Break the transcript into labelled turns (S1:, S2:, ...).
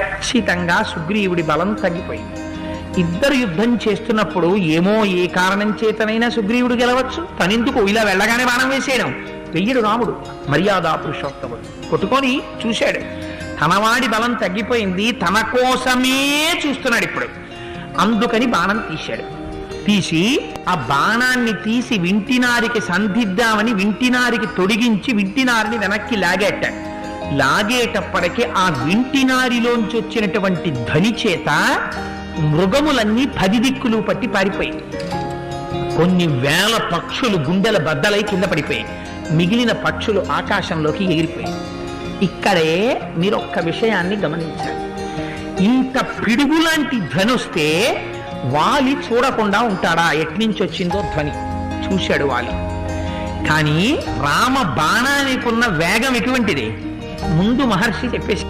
S1: ఖచ్చితంగా సుగ్రీవుడి బలం తగ్గిపోయింది. ఇద్దరు యుద్ధం చేస్తున్నప్పుడు ఏమో ఏ కారణం చేతనైనా సుగ్రీవుడు గెలవచ్చు. తనెందుకు ఇలా వెళ్ళగానే బాణం వేసేయడం. వెయ్యడు రాముడు మర్యాద పురుషోత్తముడు. కొట్టుకొని చూశాడు. తనవాడి బలం తగ్గిపోయింది తన కోసమే చూస్తున్నాడు ఇప్పుడు. అందుకని బాణం తీశాడు. తీసి ఆ బాణాన్ని తీసి వింటినారికి సంధిద్దామని వింటినారికి తొడిగించి వింటినారిని వెనక్కి లాగేట్టాడు. లాగేటప్పటికి ఆ వింటినారిలోంచి వచ్చినటువంటి ధ్వని చేత మృగములన్నీ పది దిక్కులు పట్టి పారిపోయాయి. కొన్ని వేల పక్షులు గుండెల బద్దలై కింద పడిపోయాయి. మిగిలిన పక్షులు ఆకాశంలోకి ఎగిరిపోయాయి. ఇక్కడే మీరు ఒక్క విషయాన్ని గమనించాలి. ఇంత పిడుగులాంటి ధ్వని వస్తే వాలి చూడకుండా ఉంటాడా? ఎట్నుంచి వచ్చిందో ధ్వని. చూశాడు వాలి. కానీ రామ బాణానికి ఉన్న వేగం ఎటువంటిది? ముందు మహర్షి చెప్పేసి